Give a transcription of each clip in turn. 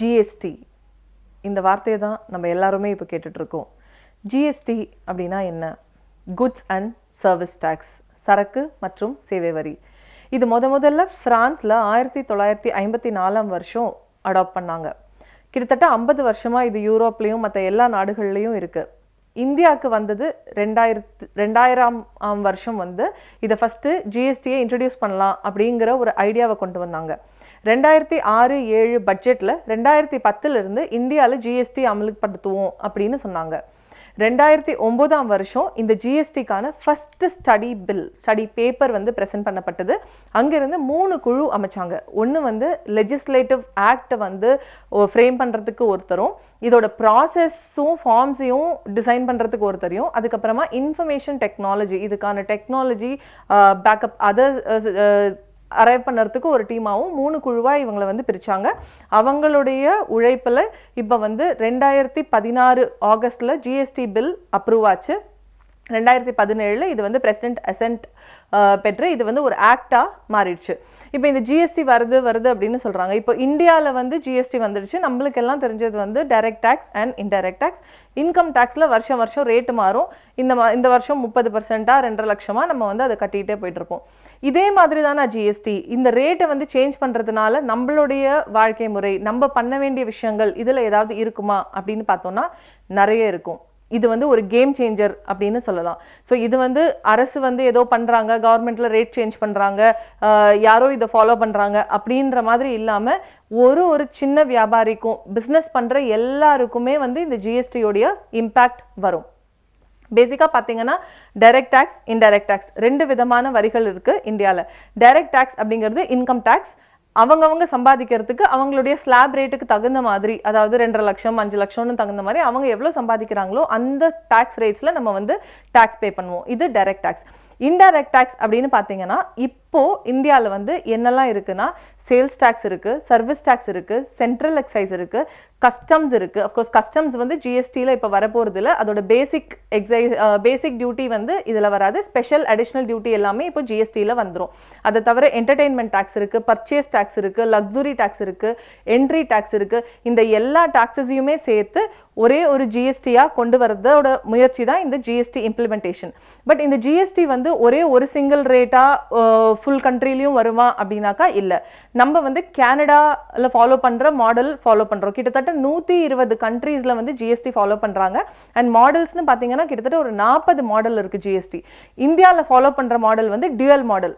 GST இந்த வார்த்தையை தான் நம்ம எல்லாருமே இப்போ கேட்டுட்ருக்கோம். ஜிஎஸ்டி அப்படின்னா என்ன? குட்ஸ் அண்ட் சர்வீஸ் டேக்ஸ் சரக்கு மற்றும் சேவை வரி. இது முத முதல்ல ஃப்ரான்ஸில் ஆயிரத்தி தொள்ளாயிரத்தி ஐம்பத்தி நாலாம் வருஷம் அடாப்ட் பண்ணாங்க. கிட்டத்தட்ட ஐம்பது வருஷமாக இது யூரோப்லேயும் மற்ற எல்லா நாடுகள்லேயும் இருக்குது இந்தியாவுக்கு வந்தது ரெண்டாயிரத்து ரெண்டாயிரம் ஆம் வருஷம் வந்து இதை ஃபஸ்ட்டு ஜிஎஸ்டியை இன்ட்ரடியூஸ் பண்ணலாம் அப்படிங்கிற ஒரு ஐடியாவை கொண்டு வந்தாங்க. ரெண்டாயிரத்தி ஆறு ஏழு பட்ஜெட்டில் ரெண்டாயிரத்தி பத்துலேருந்து இந்தியாவில் ஜிஎஸ்டி அமல்படுத்துவோம் அப்படின்னு சொன்னாங்க. ரெண்டாயிரத்தி ஒம்போதாம் வருஷம் இந்த ஜிஎஸ்டிக்கான first study bill study paper வந்து ப்ரெசென்ட் பண்ணப்பட்டது. அங்கேருந்து மூணு குழு அமைச்சாங்க. ஒன்று வந்து லெஜிஸ்லேட்டிவ் ஆக்டை வந்து ஃப்ரேம் பண்ணுறதுக்கு ஒருத்தரும் இதோட ப்ராசஸும் ஃபார்ம்ஸையும் டிசைன் பண்ணுறதுக்கு ஒருத்தரையும் அதுக்கப்புறமா இன்ஃபர்மேஷன் டெக்னாலஜி இதுக்கான டெக்னாலஜி பேக்கப் அதர் அரைவ் பண்ணுறதுக்கு ஒரு டீமாகவும் மூணு குழுவாக இவங்களை வந்து பிரித்தாங்க அவங்களுடைய உழைப்பில் இப்போ வந்து ரெண்டாயிரத்தி பதினாறு ஆகஸ்டில் ஜிஎஸ்டி பில் அப்ரூவ் ஆச்சு. ரெண்டாயிரத்தி பதினேழில் இது வந்து பிரசிடென்ட் அசென்ட் பெற்று இது வந்து ஒரு ஆக்டாக மாறிடுச்சு. இப்போ இந்த ஜிஎஸ்டி வருது வருது அப்படின்னு சொல்கிறாங்க இப்போ இந்தியாவில் வந்து ஜிஎஸ்டி வந்துடுச்சு. நம்மளுக்கெல்லாம் தெரிஞ்சது வந்து direct tax and indirect tax income டேக்ஸில் வருஷம் வருஷம் ரேட்டு மாறும். இந்த மா இந்த வருஷம் முப்பது பர்சென்ட்டாக ரெண்டரை லட்சமாக நம்ம வந்து அதை கட்டிகிட்டே போயிட்டுருப்போம். இதே மாதிரி தானே ஜிஎஸ்டி இந்த ரேட்டை வந்து சேஞ்ச் பண்ணுறதுனால நம்மளுடைய வாழ்க்கை முறை நம்ம பண்ண வேண்டிய விஷயங்கள் இதில் ஏதாவது இருக்குமா அப்படின்னு பார்த்தோன்னா நிறைய இருக்கும். இது வந்து ஒரு கேம் சேஞ்சர் அப்படின்னு சொல்லலாம். ஸோ இது வந்து அரசு வந்து ஏதோ பண்ணுறாங்க கவர்மெண்ட்டில் ரேட் சேஞ்ச் பண்ணுறாங்க யாரோ இதை ஃபாலோ பண்ணுறாங்க அப்படின்ற மாதிரி இல்லாமல் ஒரு ஒரு சின்ன வியாபாரிக்கும் பிஸ்னஸ் பண்ணுற எல்லாருக்குமே வந்து இந்த ஜிஎஸ்டியோடைய இம்பேக்ட் வரும். பேசிக்காக பார்த்தீங்கன்னா டைரக்ட் டேக்ஸ் இன்டைரக்ட் டேக்ஸ் ரெண்டு விதமான வரிகள் இருக்குது இந்தியாவில் டைரக்ட் டேக்ஸ் அப்படிங்கிறது இன்கம் டேக்ஸ் அவங்கவங்க சம்பாதிக்கிறதுக்கு அவங்களுடைய ஸ்லாப் ரேட்டுக்கு தகுந்த மாதிரி அதாவது ரெண்டரை லட்சம் அஞ்சு லட்சம்னு தகுந்த மாதிரி அவங்க எவ்வளோ சம்பாதிக்கிறாங்களோ அந்த டேக்ஸ் ரேட்ஸில் நம்ம வந்து டேக்ஸ் பே பண்ணுவோம். இது டைரக்ட் டேக்ஸ் இன்டைரக்ட் டேக்ஸ் அப்படின்னு பார்த்தீங்கன்னா இப்போ இந்தியாவில் வந்து என்னெல்லாம் இருக்குன்னா சேல்ஸ் டேக்ஸ் இருக்குது சர்வீஸ் டேக்ஸ் இருக்குது சென்ட்ரல் எக்ஸைஸ் இருக்குது கஸ்டம்ஸ் இருக்குது அஃப்கோர்ஸ் கஸ்டம்ஸ் வந்து ஜிஎஸ்டியில் இப்போ வரப்போகிறது இல்லை அதோட பேசிக் எக்ஸைஸ் பேசிக் டியூட்டி வந்து இதில் வராது. ஸ்பெஷல் அடிஷ்னல் டியூட்டி எல்லாமே இப்போ ஜிஎஸ்டியில் வந்துடும் அதை தவிர என்டர்டெயின்மெண்ட் டேக்ஸ் இருக்குது பர்ச்சேஸ் டேக்ஸ் இருக்குது லக்ஸுரி டேக்ஸ் இருக்குது என்ட்ரி டேக்ஸ் இருக்குது இந்த எல்லா டேக்ஸஸையுமே சேர்த்து ஒரே ஒரு ஜிஎஸ்டியாக கொண்டு வரதோட முயற்சி தான் இந்த ஜிஎஸ்டி இம்ப்ளிமெண்டேஷன் பட் இந்த ஜிஎஸ்டி வந்து ஒரே ஒரு சிங்கிள் ரேட்டாக ஃபுல் கண்ட்ரிலையும் வருமா அப்படின்னாக்கா இல்லை. நம்ம வந்து கேனடாவில் ஃபாலோ பண்ணுற மாடல் ஃபாலோ பண்ணுறோம் கிட்டத்தட்ட நூற்றி இருபது கண்ட்ரீஸில் வந்து ஜிஎஸ்டி ஃபாலோ பண்ணுறாங்க அண்ட் மாடல்ஸ்னு பார்த்தீங்கன்னா கிட்டத்தட்ட ஒரு நாற்பது மாடல் இருக்குது ஜிஎஸ்டி இந்தியாவில் ஃபாலோ பண்ணுற மாடல் வந்து டியூவல் மாடல்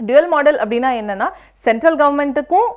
டியூவல் மாடல் அப்படின்னா என்னென்னா சென்ட்ரல் கவர்மெண்ட்டுக்கும்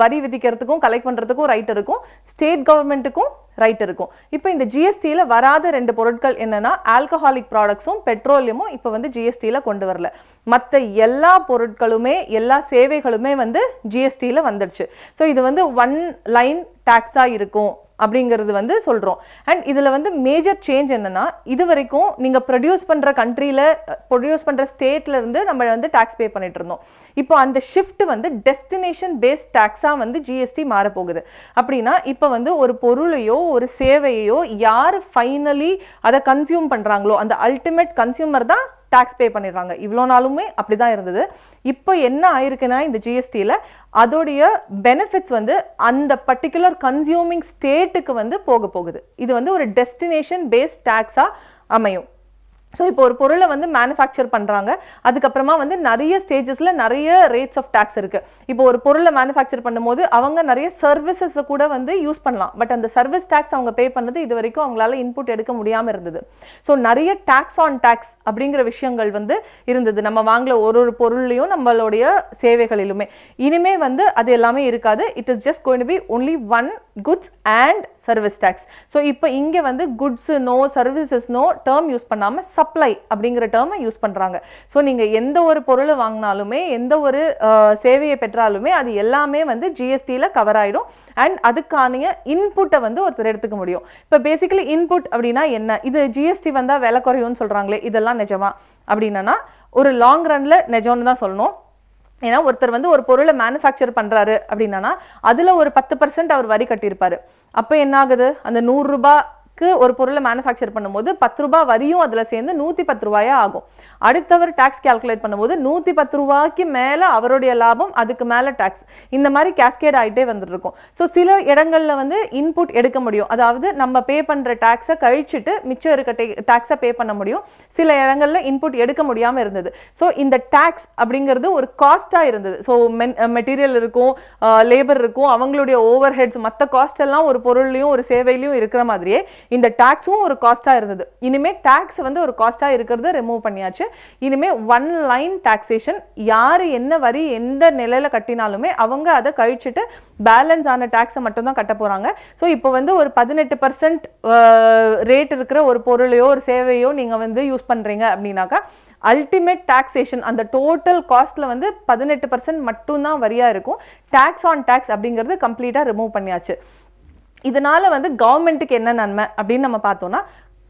வரி விதிக்கிறதுக்கும் கலெக்ட் பண்ணுறதுக்கும் ரைட் இருக்கும். ஸ்டேட் கவர்மெண்ட்டுக்கும் ரைட் இருக்கும். இப்போ இந்த ஜிஎஸ்டியில் வராத ரெண்டு பொருட்கள் என்னென்னா ஆல்கஹாலிக் ப்ராடக்ட்ஸும் பெட்ரோலியமும் இப்போ வந்து ஜிஎஸ்டியில் கொண்டு வரல. மற்ற எல்லா பொருட்களுமே எல்லா சேவைகளுமே வந்து ஜிஎஸ்டியில் வந்துடுச்சு. ஸோ இது வந்து ஒன் லைன் டேக்ஸாக இருக்கும். அப்படிங்கிறது வந்து சொல்கிறோம் அண்ட் இதில் வந்து மேஜர் சேஞ்ச் என்னென்னா இது வரைக்கும் நீங்கள் ப்ரொடியூஸ் பண்ணுற கண்ட்ரியில் ப்ரொடியூஸ் பண்ணுற ஸ்டேட்லேருந்து நம்ம வந்து டேக்ஸ் பே பண்ணிட்டு இருந்தோம். இப்போ அந்த ஷிஃப்ட் வந்து டெஸ்டினேஷன் பேஸ்ட் டேக்ஸாக வந்து ஜிஎஸ்டி மாறப்போகுது. அப்படின்னா இப்போ வந்து ஒரு பொருளையோ ஒரு சேவையோ யார் ஃபைனலி அதை கன்சியூம் பண்ணுறாங்களோ அந்த அல்டிமேட் கன்சியூமர் தான் டேக்ஸ் பே பண்ணிடுறாங்க. இவ்வளோ நாளுமே அப்படி தான் இருந்தது. இப்போ என்ன ஆயிருக்குன்னா இந்த ஜிஎஸ்டியில் அதோடைய பெனிஃபிட்ஸ் வந்து அந்த பர்டிகுலர் கன்சியூமிங் ஸ்டேட்டுக்கு வந்து போக போகுது. இது வந்து ஒரு டெஸ்டினேஷன் பேஸ்ட் டேக்ஸாக அமையும். ஸோ இப்போ ஒரு பொருளை வந்து மேனுஃபேக்சர் பண்ணுறாங்க அதுக்கப்புறமா வந்து நிறைய ஸ்டேஜஸில் நிறைய ரேட்ஸ் ஆஃப் டேக்ஸ் இருக்குது இப்போ ஒரு பொருளை மேனுஃபேக்சர் பண்ணும்போது அவங்க நிறைய சர்வீசஸை கூட வந்து யூஸ் பண்ணலாம். பட் அந்த சர்வீஸ் டேக்ஸ் அவங்க பே பண்ணது இது வரைக்கும் அவங்களால இன்புட் எடுக்க முடியாமல் இருந்தது. ஸோ நிறைய டேக்ஸ் ஆன் டேக்ஸ் அப்படிங்கிற விஷயங்கள் வந்து இருந்தது. நம்ம வாங்கல ஒரு ஒரு பொருள்லையும் நம்மளுடைய சேவைகளிலுமே. இனிமே வந்து அது எல்லாமே இருக்காது. It is just going be only one goods and service tax so இப்போ இங்கே வந்து goods no services no term use பண்ணாமல் சப்ளை அப்படிங்கிற டேர்மை யூஸ் பண்ணுறாங்க ஸோ நீங்கள் எந்த ஒரு பொருளை வாங்கினாலுமே எந்த ஒரு சேவையை பெற்றாலுமே அது எல்லாமே வந்து ஜிஎஸ்டியில் கவர் ஆகிடும் அண்ட் அதுக்கான இன்புட்டை வந்து ஒருத்தர் எடுத்துக்க முடியும். இப்போ பேசிக்கலி இன்புட் அப்படின்னா என்ன? இது ஜிஎஸ்டி வந்தால் விலை குறையும்னு சொல்கிறாங்களே இதெல்லாம் நிஜமா? அப்படின்னா ஒரு லாங் ரனில் நிஜம்னு தான் சொல்லணும். ஏன்னா ஒருத்தர் வந்து ஒரு பொருளை மேனுஃபேக்சர் பண்ணுறாரு அப்படின்னா அதில் ஒரு பத்து பர்சன்ட் அவர் வரி கட்டியிருப்பார். அப்போ என்ன ஆகுது? அந்த நூறுரூபா ரூபாய்க்கு ஒரு பொருளை மேனுஃபேக்சர் பண்ணும்போது பத்து ரூபாய் வரியும் அதில் சேர்ந்து நூற்றி பத்து ரூபாயா ஆகும். அடுத்தவர் டேக்ஸ் கேல்குலேட் பண்ணும்போது நூற்றி பத்து ரூபாய்க்கு மேலே அவருடைய லாபம் அதுக்கு மேலே டேக்ஸ் இந்த மாதிரி கேஸ்கேட் ஆகிட்டே வந்துட்டு இருக்கும் ஸோ சில இடங்களில் வந்து இன்புட் எடுக்க முடியும். அதாவது நம்ம பே பண்ணுற டேக்ஸை கழிச்சுட்டு மிச்சம் இருக்க டேக்ஸை பே பண்ண முடியும். சில இடங்களில் இன்புட் எடுக்க முடியாமல் இருந்தது. ஸோ இந்த டேக்ஸ் அப்படிங்கிறது ஒரு காஸ்ட்டாக இருந்தது. ஸோ மென் மெட்டீரியல் இருக்கும் லேபர் இருக்கும் அவங்களுடைய ஓவர் ஹெட்ஸ் மற்ற காஸ்ட் எல்லாம் ஒரு பொருள்லையும் ஒரு சேவையிலையும் இருக்கிற மாதிரியே இந்த டேக்ஸும் ஒரு காஸ்ட்டாக இருந்தது. இனிமே டேக்ஸ் வந்து ஒரு காஸ்ட்டாக இருக்கிறத ரிமூவ் பண்ணியாச்சு. இனிமே ஒன் லைன் டேக்ஸேஷன் யார் என்ன வரி எந்த நிலையில கட்டினாலுமே அவங்க அதை கழிச்சிட்டு பேலன்ஸ் ஆன டேக்ஸை மட்டும்தான் கட்ட போகிறாங்க ஸோ இப்போ வந்து ஒரு பதினெட்டு பர்சன்ட் ரேட் இருக்கிற ஒரு பொருளையோ ஒரு சேவையோ நீங்கள் வந்து யூஸ் பண்ணுறீங்க அப்படின்னாக்கா அல்டிமேட் டாக்ஸேஷன் அந்த டோட்டல் காஸ்ட்டில் வந்து பதினெட்டு பர்சன்ட் மட்டும்தான் வரியாக இருக்கும். டேக்ஸ் ஆன் டேக்ஸ் அப்படிங்கிறது கம்ப்ளீட்டாக ரிமூவ் பண்ணியாச்சு. இதனால வந்து கவர்மெண்ட்டுக்கு என்ன நன்மை அப்படின்னு நம்ம பார்த்தோம்னா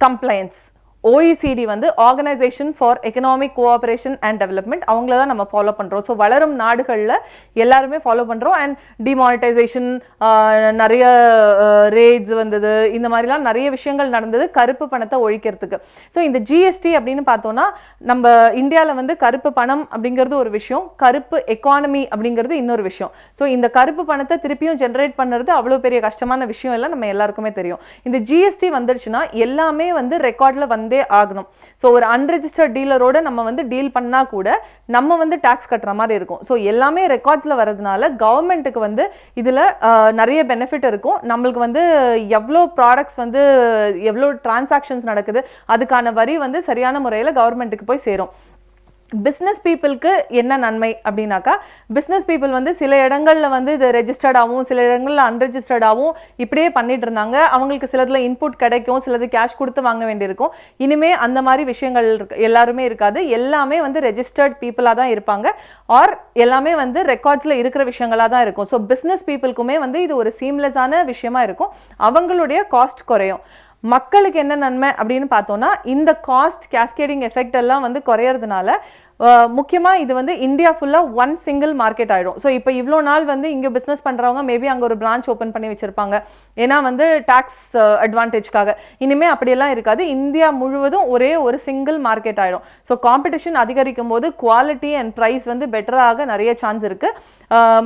கம்ப்ளைன்ஸ் ஓஇசிடி வந்து organisation for economic cooperation and development அவங்கள தான் நம்ம ஃபாலோ பண்ணுறோம் ஸோ வளரும் நாடுகளில் எல்லாருமே ஃபாலோ பண்ணுறோம் அண்ட் டிமானிட்டைசேஷன் நிறைய ரேட்ஸ் வந்தது. இந்த மாதிரிலாம் நிறைய விஷயங்கள் நடந்தது கருப்பு பணத்தை ஒழிக்கிறதுக்கு. ஸோ இந்த ஜிஎஸ்டி அப்படின்னு பார்த்தோன்னா நம்ம இந்தியாவில் வந்து கருப்பு பணம் அப்படிங்கிறது ஒரு விஷயம். கருப்பு எக்கானமி அப்படிங்கிறது இன்னொரு விஷயம். ஸோ இந்த கருப்பு பணத்தை திருப்பியும் ஜென்ரேட் பண்ணுறது அவ்வளோ பெரிய கஷ்டமான விஷயம் இல்லை. நம்ம எல்லாருக்குமே தெரியும். இந்த ஜிஎஸ்டி வந்துடுச்சுன்னா எல்லாமே வந்து ரெக்கார்டில் வந்து ஆகணும். ஸோ ஒரு அன்ரெஜிஸ்டர்ட் டீலரோட நம்ம வந்து டீல் பண்ணால் கூட நம்ம வந்து டேக்ஸ் கட்டுற மாதிரி இருக்கும். ஸோ எல்லாமே ரெக்கார்ட்ஸில் வரதுனால கவர்மெண்ட்டுக்கு வந்து இதில் நிறைய பெனிஃபிட் இருக்கும். நம்மளுக்கு வந்து எவ்வளோ ப்ராடக்ட்ஸ் வந்து எவ்வளோ டிரான்சாக்ஷன்ஸ் நடக்குது அதுக்கான வரி வந்து சரியான முறையில் கவர்மெண்ட்டுக்கு போய் சேரும். பிஸ்னஸ் பீப்புளுக்கு என்ன நன்மை அப்படின்னாக்கா பிஸ்னஸ் பீப்புள் வந்து சில இடங்களில் வந்து இது ரெஜிஸ்டர்டாகவும் சில இடங்களில் அன்ரெஜிஸ்டர்டாகவும் இப்படியே பண்ணிட்டு இருந்தாங்க. அவங்களுக்கு சிலதில் இன்புட் கிடைக்கும் சிலது கேஷ் கொடுத்து வாங்க வேண்டியிருக்கும். இனிமே அந்த மாதிரி விஷயங்கள் எல்லாருமே இருக்காது. எல்லாமே வந்து ரெஜிஸ்டர்ட் பீப்புளாக தான் இருப்பாங்க. ஆர் எல்லாமே வந்து ரெக்கார்ட்ஸில் இருக்கிற விஷயங்களாக தான் இருக்கும். ஸோ பிஸ்னஸ் பீப்புளுக்குமே வந்து இது ஒரு சீம்லெஸ்ஸான விஷயமா இருக்கும். அவங்களுடைய காஸ்ட் குறையும். மக்களுக்கு என்ன நன்மை அப்படின்னு பார்த்தோம்னா இந்த காஸ்ட் கேஸ்கேடிங் எஃபெக்ட் எல்லாம் வந்து குறையறதுனால முக்கியமாக இது வந்து இந்தியா ஃபுல்லாக ஒன் சிங்கிள் மார்க்கெட் ஆகிடும் ஸோ இப்போ இவ்வளோ நாள் வந்து இங்கே பிஸ்னஸ் பண்ணுறவங்க மேபி அங்கே ஒரு பிரான்ச் ஓப்பன் பண்ணி வச்சுருப்பாங்க. ஏன்னா வந்து டேக்ஸ் அட்வான்டேஜ்க்காக இனிமேல் அப்படியெல்லாம் இருக்காது. இந்தியா முழுவதும் ஒரே ஒரு சிங்கிள் மார்க்கெட் ஆகிடும் ஸோ காம்படிஷன் அதிகரிக்கும் போது குவாலிட்டி அண்ட் ப்ரைஸ் வந்து பெட்டராக நிறைய சான்ஸ் இருக்குது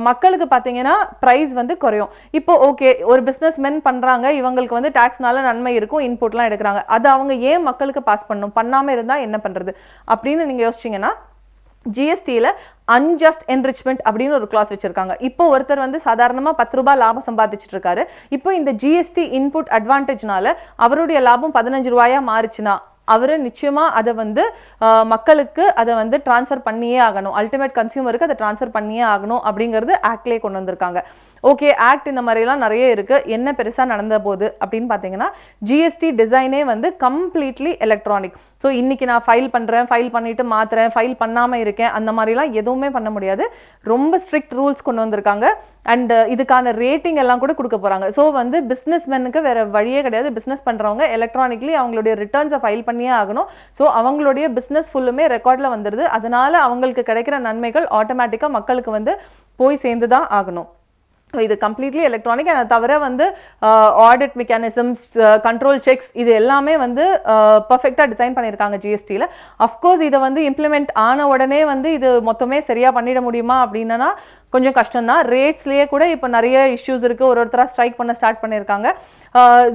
மக்களுக்கு பார்த்தீங்கன்னா ப்ரைஸ் வந்து குறையும். இப்போ ஓகே ஒரு பிஸ்னஸ் மென் பண்ணுறாங்க இவங்களுக்கு வந்து டேக்ஸ்னால நன்மை இருக்கும். இன்புட்லாம் எடுக்கிறாங்க. அது அவங்க ஏன் மக்களுக்கு பாஸ் பண்ணணும்? பண்ணாமல் இருந்தால் என்ன பண்ணுறது அப்படின்னு நீங்கள் யோசிச்சிங்கன்னா ஜிஎஸ்டியில் அன்ஜஸ்ட் என்ரிச்மெண்ட் அப்படின்னு ஒரு கிளாஸ் வச்சிருக்காங்க. இப்போ ஒருத்தர் வந்து சாதாரணமாக பத்து ரூபாய் லாபம் சம்பாதிச்சுட்டு இருக்காரு. இப்போ இந்த ஜிஎஸ்டி இன்புட் அட்வான்டேஜ்னால அவருடைய லாபம் பதினஞ்சு ரூபாயா மாறுச்சுன்னா அவர் நிச்சயமாக அதை வந்து மக்களுக்கு அதை வந்து ட்ரான்ஸ்ஃபர் பண்ணியே ஆகணும். அல்டிமேட் கன்சியூமருக்கு அதை ட்ரான்ஸ்ஃபர் பண்ணியே ஆகணும் அப்படிங்கிறது ஆக்ட்லேயே கொண்டு வந்திருக்காங்க. ஓகே ஆக்ட் இந்த மாதிரிலாம் நிறைய இருக்குது என்ன பெருசாக நடந்த போது அப்படின்னு பார்த்தீங்கன்னா ஜிஎஸ்டி டிசைனே வந்து கம்ப்ளீட்லி எலக்ட்ரானிக் ஸோ இன்றைக்கி நான் ஃபைல் பண்ணுறேன் ஃபைல் பண்ணிவிட்டு மாற்றுறேன் ஃபைல் பண்ணாமல் இருக்கேன் அந்த மாதிரிலாம் எதுவுமே பண்ண முடியாது. ரொம்ப ஸ்ட்ரிக்ட் ரூல்ஸ் கொண்டு வந்திருக்காங்க. அண்ட் இதுக்கான ரேட்டிங் எல்லாம் கூட கொடுக்க போகிறாங்க ஸோ வந்து பிஸ்னஸ் மேனுக்கு வேறு வழியே கிடையாது. பிஸ்னஸ் பண்ணுறவங்க எலக்ட்ரானிக்லி அவங்களுடைய ரிட்டர்ன்ஸை ஃபைல் பண்ணி பண்ணியே ஆகணும். ஸோ அவங்களுடைய பிஸ்னஸ் ஃபுல்லுமே ரெக்கார்டில் வந்துடுது அதனால அவங்களுக்கு கிடைக்கிற நன்மைகள் ஆட்டோமேட்டிக்காக மக்களுக்கு வந்து போய் சேர்ந்து தான் ஆகணும் இது கம்ப்ளீட்லி எலக்ட்ரானிக் அதை தவிர வந்து ஆடிட் மெக்கானிசம்ஸ் கண்ட்ரோல் செக்ஸ் இது எல்லாமே வந்து பர்ஃபெக்டாக டிசைன் பண்ணியிருக்காங்க ஜிஎஸ்டியில் அஃப்கோர்ஸ் இதை வந்து இம்ப்ளிமெண்ட் ஆன உடனே வந்து இது மொத்தமே சரியாக பண்ணிட முடியுமா அப்படின்னா கொஞ்சம் கஷ்டம்தான். ரேட்ஸ்லேயே கூட இப்போ நிறைய இஷ்யூஸ் இருக்குது ஒரு ஒருத்தராக ஸ்ட்ரைக் பண்ண ஸ்டார்ட் பண்ணியிருக்காங்க.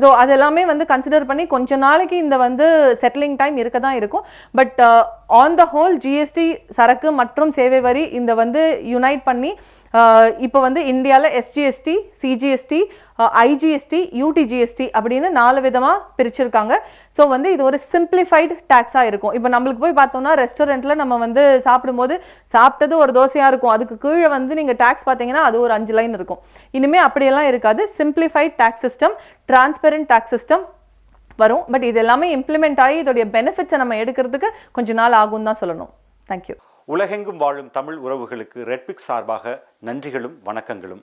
ஸோ அது எல்லாமே வந்து கன்சிடர் பண்ணி கொஞ்ச நாளைக்கு இந்த வந்து செட்டிலிங் டைம் இருக்க தான் இருக்கும் but on the whole GST சரக்கு மற்றும் சேவை வரி இந்த வந்து யுனைட் பண்ணி இப்போ வந்து இந்தியாவில் எஸ்ஜிஎஸ்டி சிஜிஎஸ்டி ஐஜிஎஸ்டி யூடிஜிஎஸ்டி அப்படின்னு நாலு விதமாக பிரிச்சிருக்காங்க. ஸோ வந்து இது ஒரு சிம்பிளிஃபைடு டேக்ஸாக இருக்கும். இப்போ நம்மளுக்கு போய் பார்த்தோம்னா ரெஸ்டாரண்ட்டில் நம்ம வந்து சாப்பிடும்போது சாப்பிட்டது ஒரு தோசையாக இருக்கும். அதுக்கு கீழே வந்து நீங்கள் டேக்ஸ் பார்த்தீங்கன்னா அது ஒரு அஞ்சு லைன் இருக்கும். இனிமேல் அப்படியெல்லாம் இருக்காது. Simplified tax system transparent tax system வரும். பட் இது எல்லாமே இம்ப்ளிமெண்ட் ஆகி இதோடைய பெனிஃபிட்ஸை நம்ம எடுக்கிறதுக்கு கொஞ்ச நாள் ஆகும் தான் சொல்லணும். தேங்க்யூ உலகெங்கும் வாழும் தமிழ் உறவுகளுக்கு ரெட்பிக் சார்பாக நன்றிகளும் வணக்கங்களும்.